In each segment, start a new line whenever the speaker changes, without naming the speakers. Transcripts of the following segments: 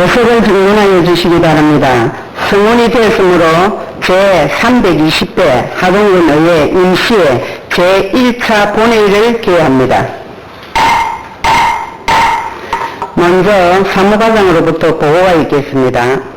어석을 증언하여 주시기 바랍니다. 승원이 되었으므로 제320회 하동군 의회 임시회 제1차 본회의를 개회합니다. 먼저 사무과장으로부터 보고가 있겠습니다.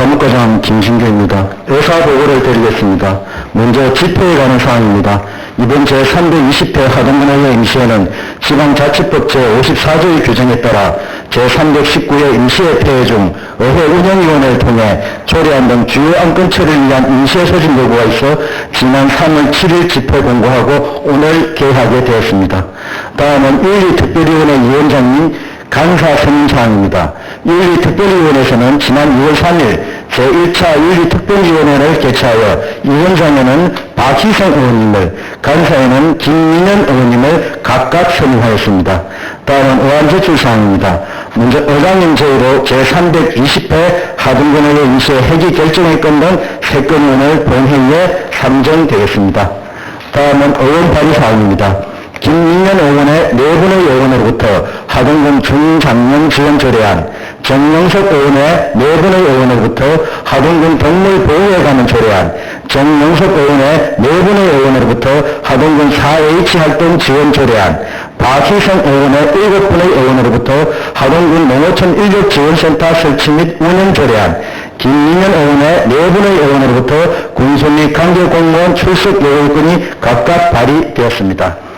사무과장 김신규입니다. 의사보고를 드리겠습니다. 먼저 집회에 관한 사항입니다. 이번 제320회 하동군의회 임시회는 지방자치법 제54조의 규정에 따라 제319회 임시회 폐회 중 의회 운영위원회를 통해 조례안 등 주요 안건 처리를 위한 임시회 소집 요구가 있어 지난 3월 7일 집회 공고하고 오늘 개하게 되었습니다. 다음은 1위 특별위원회 위원장님 간사 선임사항입니다. 윤리특별위원회에서는 지난 6월 3일 제1차 윤리특별위원회를 개최하여 위원장에는 박희성 의원님을, 간사에는 김민현 의원님을 각각 선임하였습니다. 다음은 의안제출사항입니다. 먼저 의장님 제의로 제320회 하동군의회 임시회 회기 결정의 건등 3건 의원을 본회의에 삼정되겠습니다. 다음은 의원 발의사항입니다. 김민현 의원의 네 분의 의원으로부터 하동군 중장년 지원 조례안, 정영석 의원의 네 분의 의원으로부터 하동군 동물보호에 관한 조례안, 정영석 의원의 네 분의 의원으로부터 하동군 4H 활동 지원 조례안, 박희성 의원의 일곱 분의 의원으로부터 하동군 농어촌 인력지원센터 설치 및 운영 조례안, 김민현 의원의 네 분의 의원으로부터 군수 및 관계공무원 출석 요구권이 각각 발의되었습니다.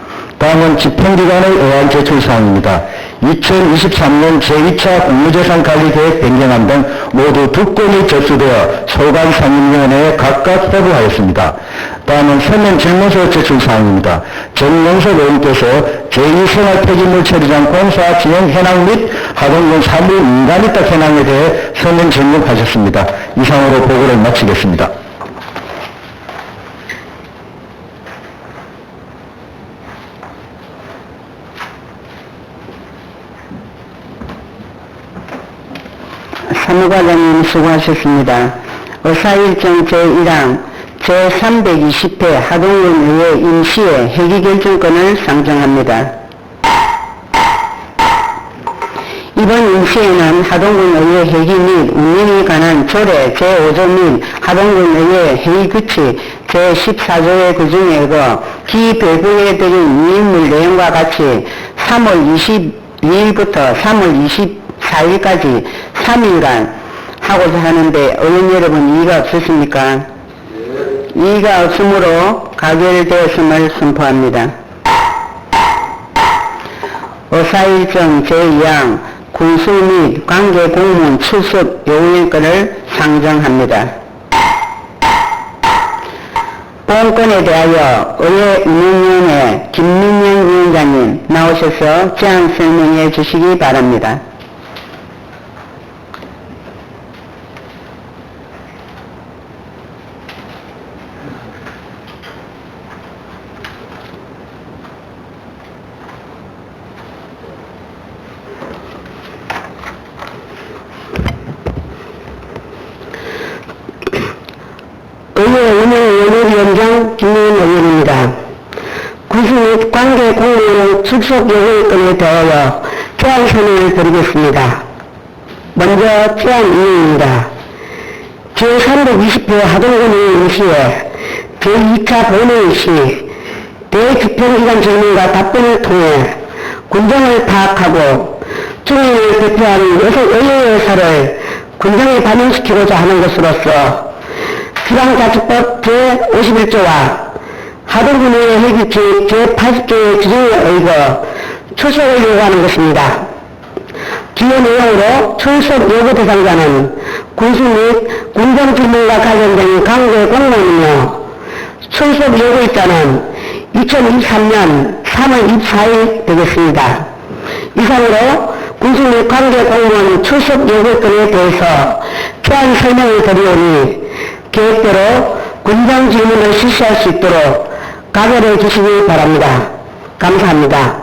다음은 집행기관의 의안 제출사항입니다. 2023년 제2차 국무재산 관리계획 변경안 등 모두 두 건이 접수되어 소관 상임위원회에 각각 회부하였습니다. 다음은 서면 질문서 제출사항입니다. 정영석 의원께서 제2생활폐기물 처리장 공사 진행 현황 및 하동군 사무 민간이탁 현황에 대해 서면 질문하셨습니다. 이상으로 보고를 마치겠습니다.
사무과장님 수고하셨습니다. 의사일정 제1항 제320회 하동군의회 임시회 회기결정권을 상정합니다. 이번 임시회는 하동군의회 회기 및 운영에 관한 조례 제5조 및 하동군의회 회의규칙 제14조의 규정에 기배부에 드린 위임물 내용과 같이 3월 22일부터 3월 24일까지 3일간 하고자 하는데 의원 여러분 이의가 없으십니까? 이의가 없으므로 가결되었음을 선포합니다. 의사일정 제2항 군수 및 관계 공무원 출석 요구권을 상정합니다. 본건에 대하여 의회 운영위원회 김민영 위원장님 나오셔서 제안 설명해 주시기 바랍니다. 의회 운영 위원장 김민영 의원입니다. 구수 및 관계 공무원 출석 요구권에 대하여 제안 설명을 드리겠습니다. 먼저 제안 이유입니다. 제320회 하동군의 임시회 제2차 본회의 시 대집행기관 질문과 답변을 통해 군정을 파악하고 중인을 대표하는 여섯 의회 의사를 군정에 반영시키고자 하는 것으로서 지방자치법 제51조와 하동군의회 회기칙 제80조의 규정에 의거 출석을 요구하는 것입니다. 기호 내용으로 출석 요구 대상자는 군수 및 군정 질문과 관련된 관계 공무원이며 출석 요구일자는 2023년 3월 24일 되겠습니다. 이상으로 군수 및 관계 공무원 출석 요구권에 대해서 제안 설명을 드리오니 계획대로 군장 질문을 실시할 수 있도록 각오해 주시기 바랍니다. 감사합니다.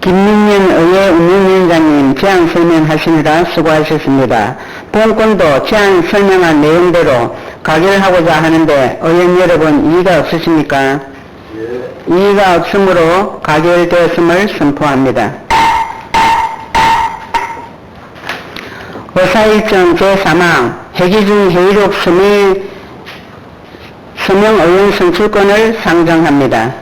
김민현 의회 운영위원장님 제안 설명하시느라 수고하셨습니다. 본건도 제안 설명한 내용대로 가결하고자 하는데 의원 여러분 이의가 없으십니까? 이의가 없으므로 가결되었음을 선포합니다. 의사일정 제3항 회기 중 회의록 서명, 서명 의원 선출권을 상정합니다.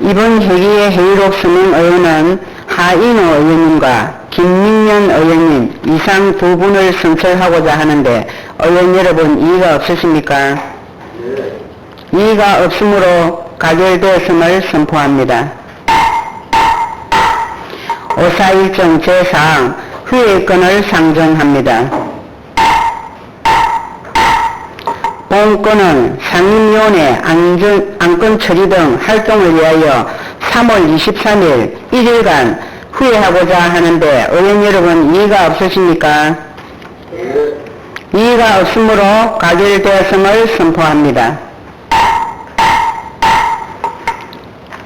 이번 회기의 회의록 서명 의원은 하인호 의원님과 김민년 의원님 이상 두 분을 선출하고자 하는데 의원 여러분 이의가 없으십니까? 이의가 없으므로 가결되었음을 선포합니다. 오사일정 제4항 후회권을 상정합니다. 본건은 상임위원회 안건 처리 등 활동을 위하여 3월 23일 1일간 후회하고자 하는데 의원 여러분 이의가 없으십니까? 이의가 없으므로 가결되었음을 선포합니다.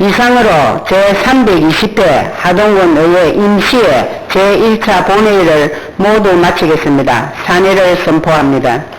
이상으로 제320회 하동군 의회 임시회 제1차 본회의를 모두 마치겠습니다. 사내를 선포합니다.